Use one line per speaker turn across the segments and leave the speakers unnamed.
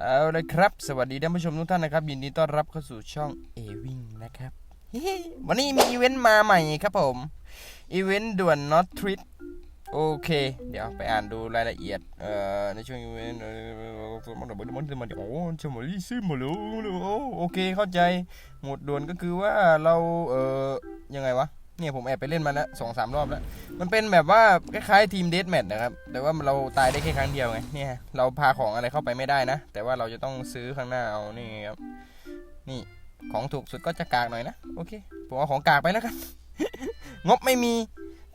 เอาเลยครับ สวัสดีท่านผู้ชมทุกท่านนะครับ ยินดีต้อนรับเข้าสู่ช่องเอวิงนะครับ วันนี้มีอีเวนต์มาใหม่ครับผม อีเวนต์ด่วน not treat โอเค เดี๋ยวไปอ่านดูรายละเอียด เอ่อ ในช่วงอีเวนต์เอ่อมันมันมันมันโอ้ชมรีซึมมาแล้วโอเคเข้าใจ หมดด่วนก็คือว่าเรา เอ่อ ยังไงวะ เนี่ยผมแอบไปเล่นมาแล้วสองสามรอบแล้ว มันเป็นแบบว่าคล้ายๆทีมเดสแมทนะครับ แต่ว่าเราตายได้แค่ครั้งเดียวไง เนี่ยเราพาของอะไรเข้าไปไม่ได้นะ แต่ว่าเราจะต้องซื้อข้างหน้าเอา นี่ครับ นี่ของถูกสุดก็จะกากหน่อยนะ โอเค ผมเอาของกากไปแล้วกัน งบไม่มี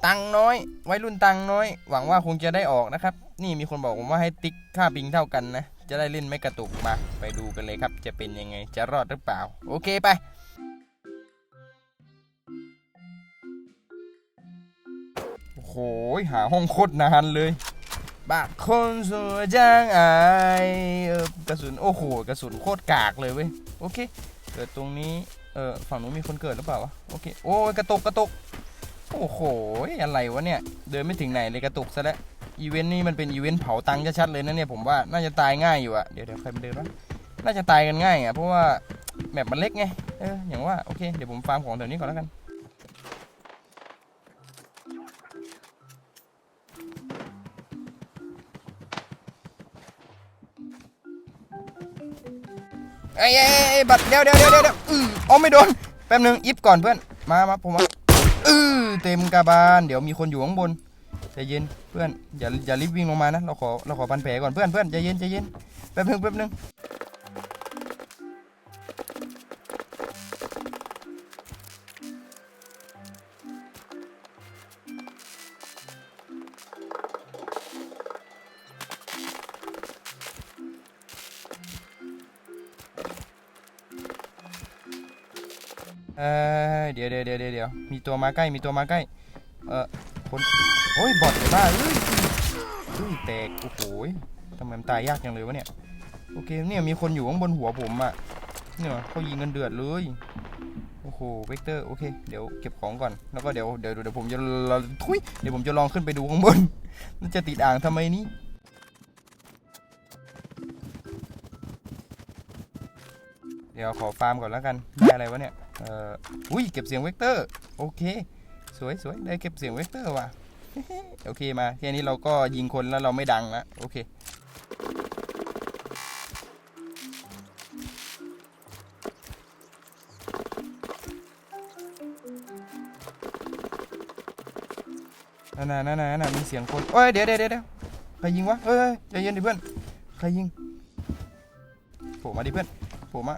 ตังน้อย ไว้รุ่นตังน้อย หวังว่าคงจะได้ออกนะครับ นี่มีคนบอกผมว่าให้ติ๊กค่าปิงเท่ากันนะ จะได้เล่นไม่กระตุกมา ไปดูกันเลยครับ จะเป็นยังไง จะรอดหรือเปล่า โอเคไป หหาห้องโคตรนานเลยบากคนสวยจังไอายกระสุนโอ้โหกระสุนโคตรกากเลยเว้ยโอเค เกิดตรงนี้เออฝั่งนู้นมีคนเกิดหรือเปล่าวะโอเคโอ้ยกระตุกกระตุกโอ้โหอะไรวะเนี่ยเดินไม่ถึงไหนเลยกระตุกซะแล้วอีเวนต์นี้มันเป็นอีเวนต์เผาตังค์ชัดๆเลยนะเนี่ยผมว่าน่าจะตายง่ายอยู่อะเดี๋ยวเดี๋ยวใครมาเดินวะน่าจะตายกันง่ายอะเพราะว่าแมปมันเล็กไงเอออย่างว่าโอเคเดี๋ยวผมฟาร์มของแถวนี้ก่อนแล้วกัน อ้ยเอ้ยเอ้บัตรเดี๋ยวเดี๋ยวเดี๋ยวเดี๋ยวอืออ๋อไม่โดนแป๊บนึงอิฟก่อนเพื่อนมามาผมว่าอือเต็มกระบาลเดี๋ยวมีคนอยู่ข้างบนใจเย็นเพื่อนอย่าอย่ารีบวิ่งลงมานะเราขอเราขอพันแผลก่อนเพื่อนเพื่อนใจเย็นใจเย็นแป๊บนึงแป๊บนึง เออเดี๋ยวเดี๋ยวเดี๋ยวเดี๋ยวมีตัวมาใกล้มีตัวมาใกล้ เออคนโอ้ยบอดเลยบ้าเอ้ยเฮ้ยแตกโอ้โหทำไมมันตายยากจังเลยวะเนี่ยโอเคเนี่ยมีคนอยู่ข้างบนหัวผมอะเนี่ยเขายิงกันเดือดเลยโอ้โหเวกเตอร์โอเคเดี๋ยวเก็บของก่อนแล้วก็เดี๋ยวเดี๋ยวเดี๋ยวผมจะเราทุยเดี๋ยวผมจะลองขึ้นไปดูข้างบนมันจะติดอ่างทำไมนี่เดี๋ยวขอฟาร์มก่อนแล้วกันได้อะไรวะเนี่ย อุ้ยเก็บเสียงเวกเตอร์โอเค สวยสวยได้เก็บเสียงเวกเตอร์ว่ะโอเคมาแค่นี้เราก็ยิงคนแล้วเราไม่ดังละโอเคนั่นน่ะนั่นน่ะนั่นน่ะมีเสียงคนโอ้ยเดี๋ยวเดี๋ยวเดี๋ยวใครยิงวะเฮ้ยใจเย็นดิเพื่อนใครยิงโผล่มาดิเพื่อนโผล่มา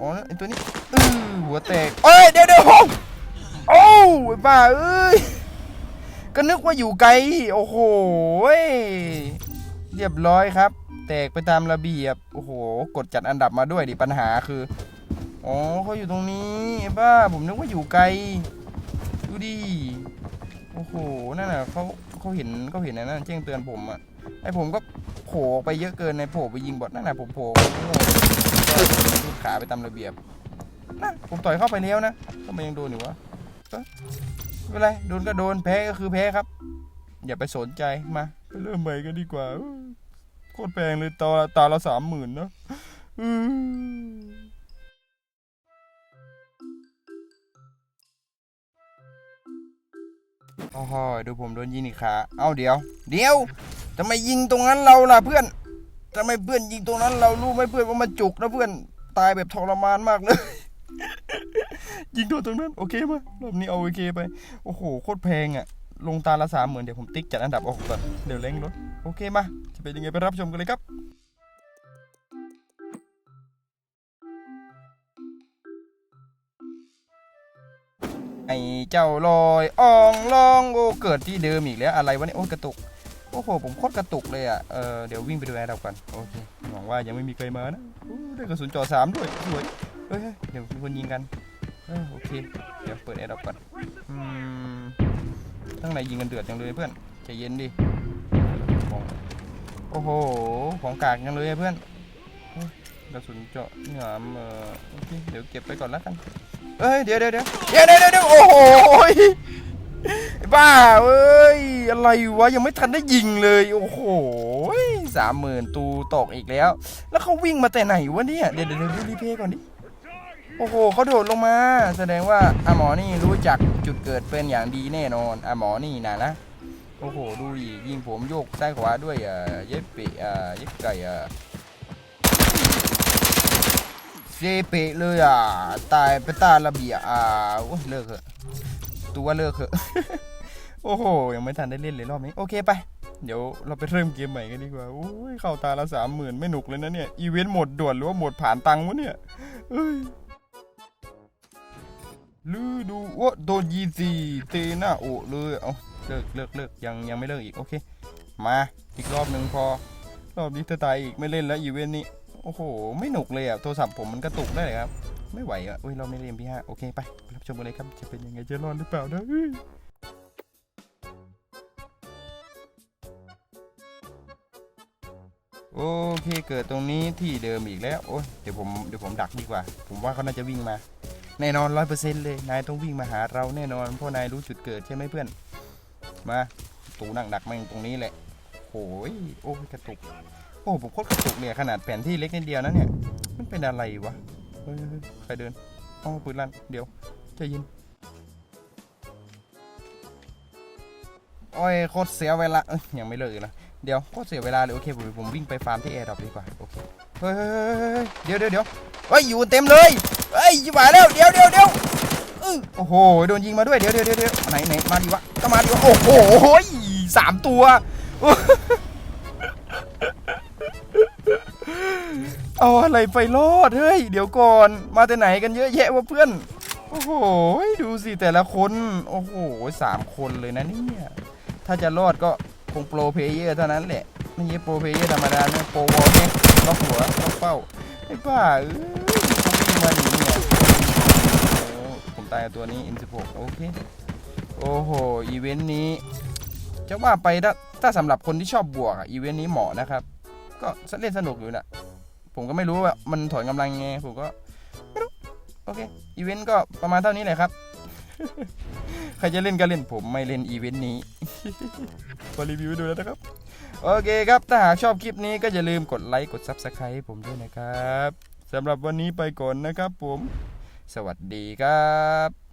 อ๋อไอตัวนี้ อือหัวแตกเอ้ย เดี๋ยวเดี๋ยวโอ้ไอ้บ้าเอ้ย ก็นึกว่าอยู่ไกล โอ้โห เรียบร้อยครับ แตกไปตามระเบียบ โอ้โห กดจัดอันดับมาด้วยดิปัญหาคือ อ๋อเขาอยู่ตรงนี้ไอ้บ้า ผมนึกว่าอยู่ไกล ดูดิ โอ้โห นั่นน่ะเขาเขาเห็นเขาเห็นนะนั่นแจ้งเตือนผมอะไอผมก็โผล่ไปเยอะเกินในโผล่ไปยิงบอทนั่นน่ะผมโผล่โง่ขาไปตามระเบียบ นะผมต่อยเข้าไปแล้วนะทำไมยังโดนอยู่วะเอ้ยไม่เป็นไรโดนก็โดนแพ้ก็คือแพ้ครับ อย่าไปสนใจมาไปเริ่มใหม่กันดีกว่าโคตรแพงเลยตาตาละสามหมื่นเนอะโอ้โหดูผมโดนยิงอีกขา เอาเดี๋ยว เดี๋ยวทำไมยิงตรงนั้นเราล่ะเพื่อนทำไมเพื่อนยิงตรงนั้นเรารู้ไหมเพื่อนว่ามันจุกนะเพื่อน ตายแบบทรมานมากเลย ยิงโดนตรงนั้น โอเคมารอบนี้เอาโอเคไป โอ้โห โคตรแพงอะลงตาละสามหมื่นเดี๋ยวผมติ๊กจัดอันดับออกก่อนเดี๋ยวเล้งรถ โอเคมา จะเป็นยังไงไปรับชมกันเลยครับไอ้เจ้าลอยอ่องลองโอ้เกิดที่เดิมอีกแล้วอะไรวะเนี่ยโอ้กระตุกโอ้โหผมโคตรกระตุกเลยอะเออเดี๋ยววิ่งไปดูแอร์ดับก่อนโอเคหวังว่ายังไม่มีใครมานะได้กระสุนจ่อสามด้วยสวย เฮ้ยเดี๋ยวมีคนยิงกันเออโอเค เดี๋ยวเปิดแอร์ดับก่อนอืมข้างในยิงกันเดือดจังเลยเพื่อนใจเย็นดิของโอ้โห ของกากจังเลยเพื่อนกระสุนเจาะเหงามเออโอเคเดี๋ยวเก็บไปก่อนแล้วกันเอ้ยเดี๋ยวเดี๋ยวเดี๋ยวเดี๋ยวเดี๋ยวเดี๋ยวโอ้โหยไอ้บ้าเอ้ยอะไรวะยังไม่ทันได้ยิงเลยโอ้โหสามหมื่นตูตกอีกแล้ว แล้วเขาวิ่งมาแต่ไหนวะเนี่ยเดี๋ยวเดี๋ยวเดี๋ยวรีเพย์ก่อนดิ โอ้โหเขาโดดลงมา แสดงว่าอาหมอนี่รู้จักจุดเกิดเป็นอย่างดีแน่นอนอาหมอนี่นะนะ โอ้โห ดูดิยิงผมโยกซ้ายขวาด้วยอะเย็บเปะอะเย็บไก่อะเซเปะเลยอะ ตายไปตาระเบียอะโอ้เลิกเถอะ ตัวเลิกเถอะ โอ้โห ยังไม่ทันได้เล่นเลยรอบนี้ โอเคไป เดี๋ยวเราไปเริ่มเกมใหม่กันดีกว่า โอ้ย เข้าตาละสามหมื่นไม่หนุกเลยนะเนี่ย อีเวนต์หมดด่วนหรือว่าหมดผ่านตังค์วะเนี่ยเอ้ย ลือดูว่าโดนยีซีเตหน้าโอเลยเอาเลิกเลิกเลิกยังยังไม่เลิกอีกโอเค มาอีกรอบหนึ่งพอ รอบนี้ถ้าตายอีกไม่เล่นแล้วอีเวนต์นี้โอ้โห ไม่หนุกเลยอะโทรศัพท์ผมมันกระตุกได้เลยครับ ไม่ไหวอะอุ้ยเราไม่เล่นพี่ห้าโอเคไปรับชมกันเลยครับจะเป็นยังไงจะรอดหรือเปล่านะเฮ้ยโอเคเกิดตรงนี้ที่เดิมอีกแล้วโอ้ยเดี๋ยวผมเดี๋ยวผมดักดีกว่า ผมว่าเขาน่าจะวิ่งมา แน่นอนร้อยเปอร์เซ็นต์เลย นายต้องวิ่งมาหาเราแน่นอนเพราะนายรู้จุดเกิดใช่ไหมเพื่อน มาตูนั่งดักแม่งตรงนี้แหละโอ้ยโอ้กระตุก โอ้ผมโคตรกระตุกเนี่ยขนาดแผนที่เล็กนิดเดียวนะเนี่ย มันเป็นอะไรวะใครเดินอ๋อปืนลั่นเดี๋ยวใจเย็น โอ้ยโคตรเสียเวลาเอ้ยยังไม่เลิกอีกนะเดี๋ยวก็เสียเวลาเลยโอเคผมผมวิ่งไปฟาร์มที่แอร์ดรอปดีกว่าโอเคเฮ้ยเดี๋ยวเดี๋ยวเดี๋ยวเฮ้ยอยู่เต็มเลยเฮ้ยยิบหายแล้วเดี๋ยวเดี๋ยวเดี๋ยวโอ้โหโดนยิงมาด้วยเดี๋ยวเดี๋ยวเดี๋ยวเดี๋ยวไหนไหนมาดีวะก็มาดีวะโอ้โหสามตัวเอาอะไรไปรอดเฮ้ยเดี๋ยวก่อนมาแต่ไหนกันเยอะแยะวะเพื่อนโอ้โหดูสิแต่ละคน โอ้โหสามคนเลยนะเนี่ย ถ้าจะรอดก็คงโปรเพเยอร์เท่านั้นแหละ ไม่ใช่โปรเพเยอร์ธรรมดานะโปรวอลเนี่ยล็อกหัวล็อกเป้าไอ้บ้าเอ้ยเขาวิ่งมาหนีเนี่ยโอ้ผมตายกับตัวนี้ M16 โอเค โอ้โห อีเวนต์นี้จะว่าไปถ้าถ้าสำหรับคนที่ชอบบวกอะอีเวนต์นี้เหมาะนะครับ ก็เล่นสนุกอยู่นะผมก็ไม่รู้ว่ามันถอนกำลังไง ผมก็ไม่รู้ โอเค อีเวนต์ก็ประมาณเท่านี้แหละครับ ใครจะเล่นก็เล่นผมไม่เล่นอีเวนต์นี้มารีวิวดูแล้วนะครับ โอเคครับ ถ้าหากชอบคลิปนี้ก็อย่าลืมกดไลค์กด Subscribe ผมด้วยนะครับสำหรับวันนี้ไปก่อนนะครับผม สวัสดีครับ